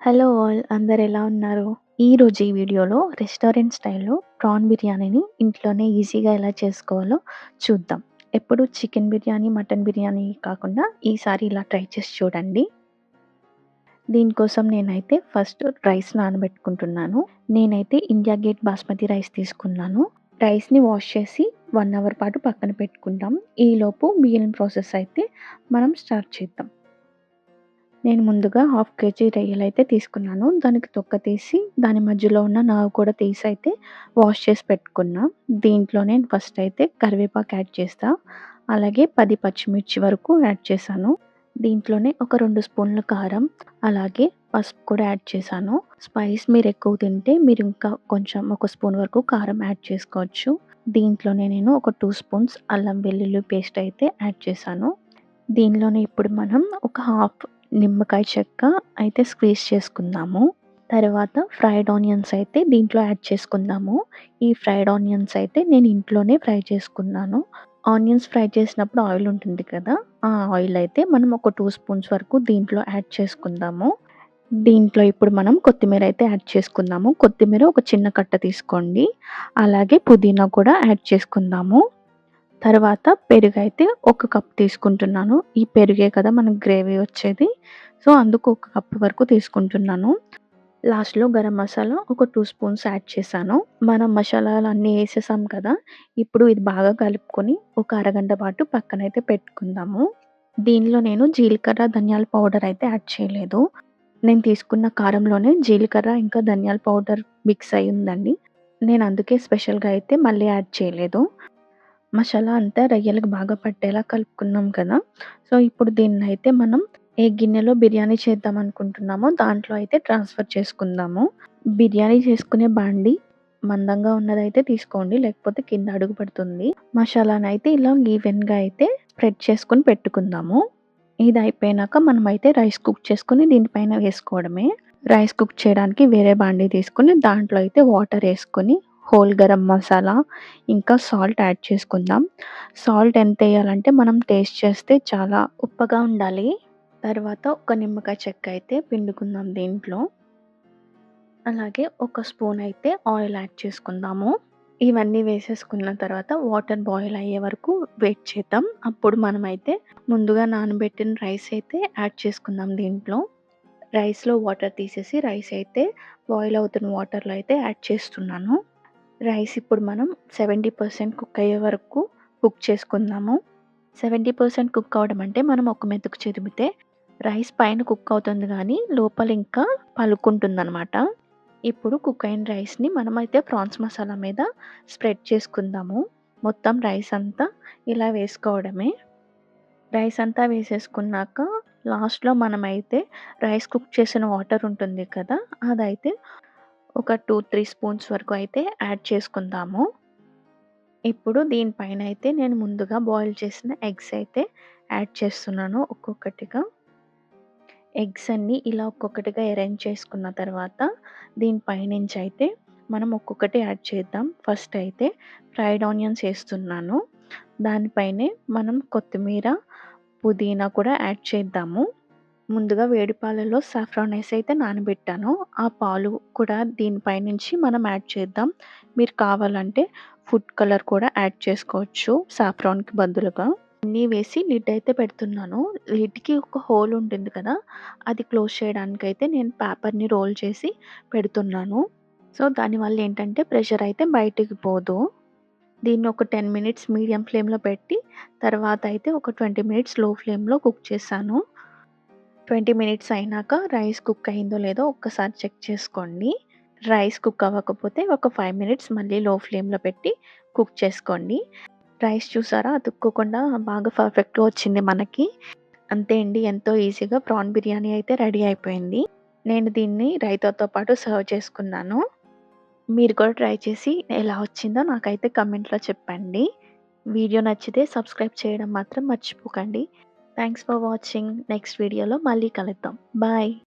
Hello all అందరు ఎలా ఉన్నారు? ఈరోజు ఈ వీడియోలో రెస్టారెంట్ స్టైల్‌లో ప్రాన్ బిర్యానీని ఇంట్లోనే ఈజీగా ఎలా చేసుకోవాలో చూద్దాం. ఎప్పుడు చికెన్ బిర్యానీ, మటన్ బిర్యానీ కాకుండా ఈసారి ఇలా ట్రై చేసి చూడండి. దీనికోసం నేనైతే ఫస్ట్ రైస్ నానబెట్టుకుంటున్నాను. నేనైతే ఇండియా గేట్ బాస్మతి రైస్ తీసుకున్నాను. రైస్‌ని వాష్ చేసి 1 అవర్ పాటు పక్కన పెట్టుకుంటాం ఈలోపు మిగిలిన ప్రాసెస్ అయితే మనం స్టార్ట్ చేద్దాం. నేను ముందుగా హాఫ్ కేజీ రొయ్యలు అయితే తీసుకున్నాను. దానికి తొక్క తీసి దాని మధ్యలో ఉన్న నావు కూడా తీసి అయితే వాష్ చేసి పెట్టుకున్నా. దీంట్లో నేను ఫస్ట్ అయితే కరివేపాకు యాడ్ చేస్తా. అలాగే పది పచ్చిమిర్చి వరకు యాడ్ చేశాను. దీంట్లోనే ఒక రెండు స్పూన్ల కారం, అలాగే పసుపు కూడా యాడ్ చేశాను. స్పైస్ మీరు ఎక్కువ తింటే మీరు ఇంకా కొంచెం ఒక స్పూన్ వరకు కారం యాడ్ చేసుకోవచ్చు. దీంట్లోనే నేను ఒక టూ స్పూన్స్ అల్లం వెల్లుల్లి పేస్ట్ అయితే యాడ్ చేశాను. దీనిలోనే ఇప్పుడు మనం ఒక హాఫ్ నిమ్మకాయ చెక్క అయితే స్క్వీజ్ చేసుకుందాము. తర్వాత ఫ్రైడ్ ఆనియన్స్ అయితే దీంట్లో యాడ్ చేసుకుందాము. ఈ ఫ్రైడ్ ఆనియన్స్ అయితే నేను ఇంట్లోనే ఫ్రై చేసుకున్నాను. ఆనియన్స్ ఫ్రై చేసినప్పుడు ఆయిల్ ఉంటుంది కదా! ఆ ఆయిల్ అయితే మనం ఒక టూ స్పూన్స్ వరకు దీంట్లో యాడ్ చేసుకుందాము. దీంట్లో ఇప్పుడు మనం కొత్తిమీర అయితే యాడ్ చేసుకుందాము. కొత్తిమీర ఒక చిన్న కట్ట తీసుకోండి. అలాగే పుదీనా కూడా యాడ్ చేసుకుందాము. తర్వాత పెరుగు అయితే ఒక కప్ తీసుకుంటున్నాను. ఈ పెరుగే కదా మనకు గ్రేవీ వచ్చేది. సో, అందుకు ఒక కప్ వరకు తీసుకుంటున్నాను. లాస్ట్‌లో గరం మసాలా ఒక టూ స్పూన్స్ యాడ్ చేశాను. మనం మసాలాలు అన్నీ వేసేసాం కదా! ఇప్పుడు ఇది బాగా కలుపుకొని ఒక అరగంట పాటు పక్కనైతే పెట్టుకుందాము. దీనిలో నేను జీలకర్ర, ధనియాల పౌడర్ అయితే యాడ్ చేయలేదు. నేను తీసుకున్న కారంలోనే జీలకర్ర ఇంకా ధనియాల పౌడర్ మిక్స్ అయ్యిందండి నేను అందుకే స్పెషల్‌గా అయితే మళ్ళీ యాడ్ చేయలేదు. మసాలా అంతా రొయ్యలకు బాగా పట్టేలా కలుపుకున్నాం కదా! సో, ఇప్పుడు దీన్నైతే మనం ఏ గిన్నెలో బిర్యానీ చేద్దాం అనుకుంటున్నామో దాంట్లో అయితే ట్రాన్స్‌ఫర్ చేసుకుందాము. బిర్యానీ చేసుకునే బాండి మందంగా ఉన్నదైతే తీసుకోండి. లేకపోతే కింద అడుగు పడుతుంది. మసాలానైతే ఇలా ఈవెన్‌గా అయితే స్ప్రెడ్ చేసుకొని పెట్టుకుందాము. ఇది అయిపోయినాక మనమైతే రైస్ కుక్ చేసుకుని దీనిపైన వేసుకోవడమే. రైస్ కుక్ చేయడానికి వేరే బాండీ తీసుకొని దాంట్లో అయితే వాటర్ వేసుకొని హోల్ గరం మసాలా, ఇంకా సాల్ట్ యాడ్ చేసుకుందాం. సాల్ట్ ఎంత వేయాలంటే మనం టేస్ట్ చేస్తే చాలా ఉప్పగా ఉండాలి. తర్వాత ఒక నిమ్మకాయ చెక్క అయితే పిండుకుందాం దీంట్లో. అలాగే ఒక స్పూన్ అయితే ఆయిల్ యాడ్ చేసుకుందాము. ఇవన్నీ వేసేసుకున్న తర్వాత వాటర్ బాయిల్ అయ్యే వరకు వెయిట్ చేద్దాం. అప్పుడు మనమైతే ముందుగా నానబెట్టిన రైస్ అయితే యాడ్ చేసుకుందాం దీంట్లో. రైస్‌లో వాటర్ తీసేసి రైస్ అయితే బాయిల్ అవుతున్న వాటర్‌లో అయితే యాడ్ చేస్తున్నాను. రైస్ ఇప్పుడు మనం 70% కుక్ అయ్యే వరకు కుక్ చేసుకుందాము. 70% కుక్ అవ్వడం అంటే మనం ఒక మెతుకు చదివితే రైస్ పైన కుక్ అవుతుంది కానీ లోపల ఇంకా పలుకుంటుందనమాట. ఇప్పుడు కుక్ అయిన రైస్‌ని మనమైతే ప్రాన్స్ మసాలా మీద స్ప్రెడ్ చేసుకుందాము. మొత్తం రైస్ అంతా ఇలా వేసుకోవడమే. రైస్ అంతా వేసేసుకున్నాక లాస్ట్‌లో మనమైతే రైస్ కుక్ చేసిన వాటర్ ఉంటుంది కదా! అదైతే ఒక 2, 3 స్పూన్స్ వరకు అయితే యాడ్ చేసుకుందాము. ఇప్పుడు దీనిపైన అయితే నేను ముందుగా బాయిల్ చేసిన ఎగ్స్ అయితే యాడ్ చేస్తున్నాను ఒక్కొక్కటిగా. ఎగ్స్ అన్నీ ఇలా ఒక్కొక్కటిగా అరేంజ్ చేసుకున్న తర్వాత దీనిపైనుంచి అయితే మనం ఒక్కొక్కటి యాడ్ చేద్దాం. ఫస్ట్ అయితే ఫ్రైడ్ ఆనియన్స్ వేస్తున్నాను దానిపైనే మనం కొత్తిమీర, పుదీనా కూడా యాడ్ చేద్దాము. ముందుగా వేడి పాలలో సాఫ్రాన్ రైస్ అయితే నానబెట్టాను. ఆ పాలు కూడా దీనిపై నుంచి మనం యాడ్ చేద్దాం. మీరు కావాలంటే ఫుడ్ కలర్ కూడా యాడ్ చేసుకోవచ్చు సాఫ్రాన్‌కి బదులుగా. అన్నీ వేసి లిడ్ అయితే పెడుతున్నాను. లిడ్‌కి ఒక హోల్ ఉంటుంది కదా! అది క్లోజ్ చేయడానికైతే నేను పేపర్‌ని రోల్ చేసి పెడుతున్నాను. సో, దానివల్ల ఏంటంటే ప్రెషర్ అయితే బయటికి పోదు. దీన్ని ఒక 10 మినిట్స్ మీడియం ఫ్లేమ్‌లో పెట్టి తర్వాత అయితే ఒక 20 మినిట్స్లో ఫ్లేమ్‌లో కుక్ చేశాను. 20 మినిట్స్ అయినాక రైస్ కుక్ అయిందో లేదో ఒక్కసారి చెక్ చేసుకోండి. రైస్ కుక్ అవ్వకపోతే ఒక ఫైవ్ మినిట్స్ మళ్ళీ లో ఫ్లేమ్‌లో పెట్టి కుక్ చేసుకోండి. రైస్ చూసారా అతుక్కోకుండా బాగా పర్ఫెక్ట్‌గా వచ్చింది మనకి. అంతే అండి ఎంతో ఈజీగా ప్రాన్ బిర్యానీ అయితే రెడీ అయిపోయింది. నేను దీన్ని రైతాతో పాటు సర్వ్ చేసుకున్నాను. మీరు కూడా ట్రై చేసి ఎలా వచ్చిందో నాకైతే కమెంట్లో చెప్పండి. వీడియో నచ్చితే సబ్స్క్రైబ్ చేయడం మాత్రం మర్చిపోకండి. Thanks for watching. నెక్స్ట్ వీడియోలో మళ్ళీ కలుద్దాం. బాయ్.